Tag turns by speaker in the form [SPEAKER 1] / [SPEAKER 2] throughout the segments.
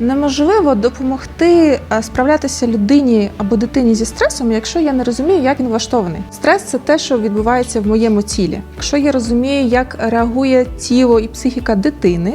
[SPEAKER 1] неможливо допомогти е, справлятися людині або дитині зі стресом, якщо я не розумію, як він влаштований. Стрес це те, що відбувається в моєму тілі. Якщо я розумію, як реагує тіло і психіка дитини,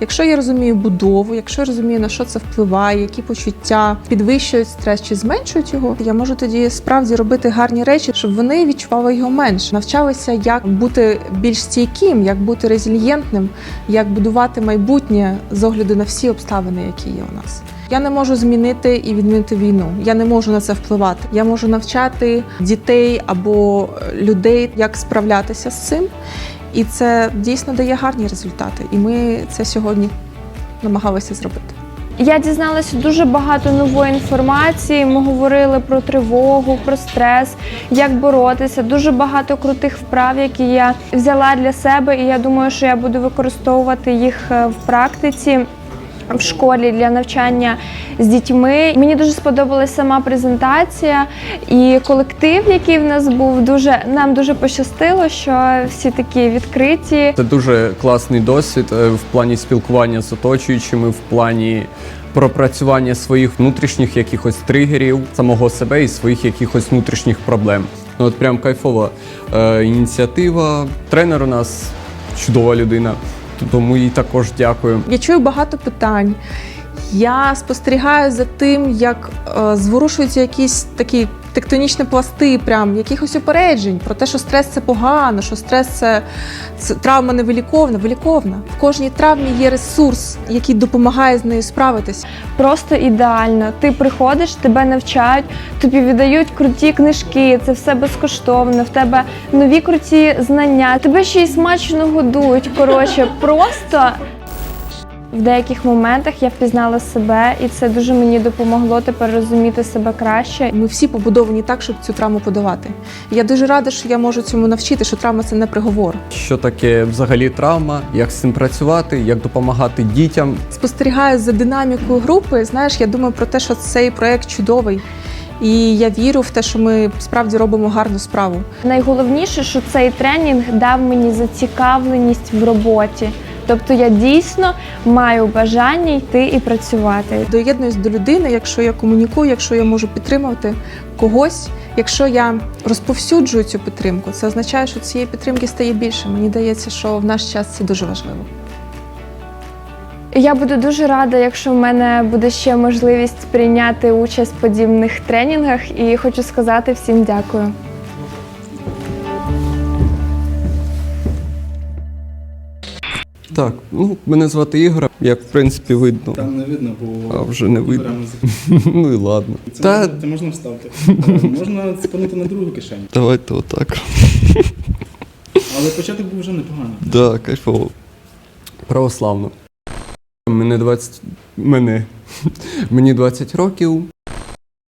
[SPEAKER 1] якщо я розумію будову, якщо я розумію, на що це впливає, які почуття підвищують стрес чи зменшують його, я можу тоді справді робити гарні речі, щоб вони відчували його менше, навчалися, як бути більш стійким, як бути резильєнтним, як будувати майбутнє з огляду на всі обставини, які є у нас. Я не можу змінити і відмінити війну. Я не можу на це впливати. Я можу навчати дітей або е, людей, як справлятися з цим. І це дійсно дає гарні результати. І ми це сьогодні намагалися зробити.
[SPEAKER 2] Я дізналася дуже багато нової інформації. Ми говорили про тривогу, про стрес, як боротися. Дуже багато крутих вправ, які я взяла для себе, і я думаю, що я буду використовувати їх е, в практиці. В школі для навчання з дітьми мені дуже сподобалась сама презентація і колектив, який в нас був. Дуже нам дуже пощастило, що всі такі відкриті.
[SPEAKER 3] Це дуже класний досвід е, в плані спілкування з оточуючими, в плані пропрацювання своїх внутрішніх якихось тригерів, самого себе і своїх якихось внутрішніх проблем. Ну, от прям кайфова е, ініціатива. Тренер у нас чудова людина, тому їй також дякую.
[SPEAKER 1] Я чую багато питань. Я спостерігаю за тим, як е, зворушуються якісь такі тектонічні пласти, прям якихось упереджень про те, що стрес це погано, що стрес це, це травма невиліковна. Виліковна. В кожній травмі є ресурс, який допомагає з нею справитися.
[SPEAKER 2] просто ідеально. Ти приходиш, тебе навчають, тобі віддають круті книжки, це все безкоштовно. В тебе нові круті знання, тебе ще й смачно годують. Коротше, просто. В деяких моментах я впізнала себе, і це дуже мені допомогло тепер розуміти себе краще.
[SPEAKER 1] Ми всі побудовані так, щоб цю травму подолати. І Я дуже рада, що я можу цьому навчити, що травма це не приговор.
[SPEAKER 3] Що таке взагалі травма, як з цим працювати, як допомагати дітям.
[SPEAKER 1] спостерігаю за динамікою групи, знаєш, я думаю про те, що цей проект чудовий. І я вірю в те, що ми справді робимо гарну справу.
[SPEAKER 2] Найголовніше, що цей тренінг дав мені зацікавленість в роботі. Тобто я дійсно маю бажання йти і працювати.
[SPEAKER 1] Доєднуюсь до людини, якщо я комунікую, якщо я можу підтримувати когось, якщо я розповсюджую цю підтримку, це означає, що цієї підтримки стає більше. Мені здається, що в наш час це дуже важливо.
[SPEAKER 2] Я буду дуже рада, якщо в мене буде ще можливість прийняти участь в подібних тренінгах, і хочу сказати всім дякую.
[SPEAKER 3] Так, ну мене звати Ігор, як в принципі видно.
[SPEAKER 4] Там не видно, бо
[SPEAKER 3] А вже не видно. Ну і ладно.
[SPEAKER 4] Це,
[SPEAKER 3] Та
[SPEAKER 4] можна, це можна вставити. Е, можна цепанути на другу кишеню.
[SPEAKER 3] давайте отак.
[SPEAKER 4] Але початок був вже непоганий.
[SPEAKER 3] Да, кайфово. Православно. Мене 20... Мене. Мені 20 років.